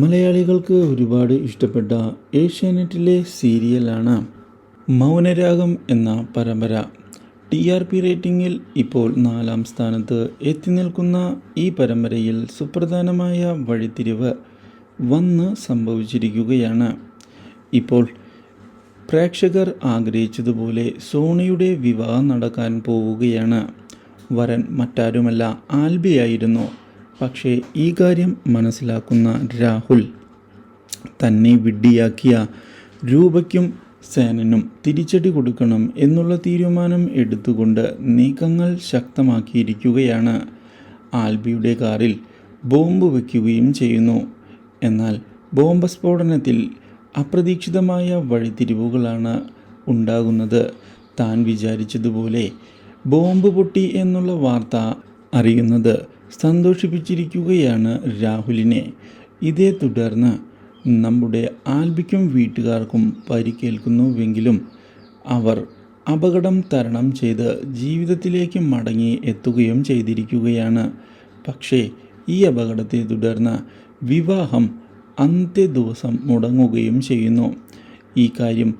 മലയാളികൾക്ക് ഒരുപാട് ഇഷ്ടപ്പെട്ട ഏഷ്യാനെറ്റിലെ സീരിയലാണ് മൗനരാഗം എന്ന പരമ്പര. ടി ആർ പി റേറ്റിംഗിൽ ഇപ്പോൾ നാലാം സ്ഥാനത്ത് എത്തി നിൽക്കുന്ന ഈ പരമ്പരയിൽ സുപ്രധാനമായ വഴിത്തിരിവ് വന്ന് സംഭവിച്ചിരിക്കുകയാണ്. ഇപ്പോൾ പ്രേക്ഷകർ ആഗ്രഹിച്ചതുപോലെ സോണിയുടെ വിവാഹം നടക്കാൻ പോവുകയാണ്. വരൻ മറ്റാരുമല്ല ആൽബിയായിരുന്നു പക്ഷേ ഈ കാര്യം മനസ്സിലാക്കുന്ന രാഹുൽ തന്നെ വിഡ്ഢിയാക്കിയ രൂപയ്ക്കും സേനനും തിരിച്ചടി കൊടുക്കണം എന്നുള്ള തീരുമാനം എടുത്തുകൊണ്ട് നീക്കങ്ങൾ ശക്തമാക്കിയിരിക്കുകയാണ്. ആൽബിയുടെ കാറിൽ ബോംബ് വയ്ക്കുകയും ചെയ്യുന്നു. എന്നാൽ ബോംബ് സ്ഫോടനത്തിൽ അപ്രതീക്ഷിതമായ വഴിത്തിരിവുകളാണ് ഉണ്ടാകുന്നത്. താൻ വിചാരിച്ചതുപോലെ ബോംബ് പൊട്ടി എന്നുള്ള വാർത്ത അറിയുന്നത് സന്തോഷിപ്പിച്ചിരിക്കുകയാണ് രാഹുലിനെ. ഇതേ തുടർന്ന് നമ്മുടെ ആൽബിക്കും വീട്ടുകാർക്കും പരിക്കേൽക്കുന്നുവെങ്കിലും അവർ അപകടം തരണം ചെയ്ത് ജീവിതത്തിലേക്ക് മടങ്ങി എത്തുകയും ചെയ്തിരിക്കുകയാണ്. പക്ഷേ ഈ അപകടത്തെ തുടർന്ന് വിവാഹം അന്നത്തെ ദിവസം മുടങ്ങുകയും ചെയ്യുന്നു. ഈ കാര്യം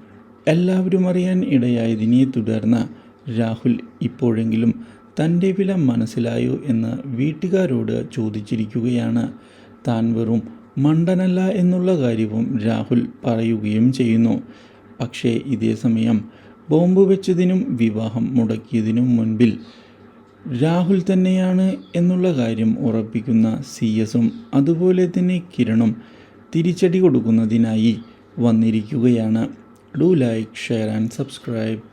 എല്ലാവരും അറിയാൻ ഇടയായതിനെ തുടർന്ന് രാഹുൽ ഇപ്പോഴെങ്കിലും തന്റെ വില മനസ്സിലായോ എന്ന് വീട്ടുകാരോട് ചോദിച്ചിരിക്കുകയാണ്. താൻ വെറും മണ്ടനല്ല എന്നുള്ള കാര്യവും രാഹുൽ പറയുകയും ചെയ്യുന്നു. പക്ഷേ ഇതേ സമയം ബോംബ് വെച്ചതിനും വിവാഹം മുടക്കിയതിനും മുൻപിൽ രാഹുൽ തന്നെയാണ് എന്നുള്ള കാര്യം ഉറപ്പിക്കുന്ന സി എസും അതുപോലെ തന്നെ കിരണും തിരിച്ചടി കൊടുക്കുന്നതിനായി വന്നിരിക്കുകയാണ്. Do like share and subscribe.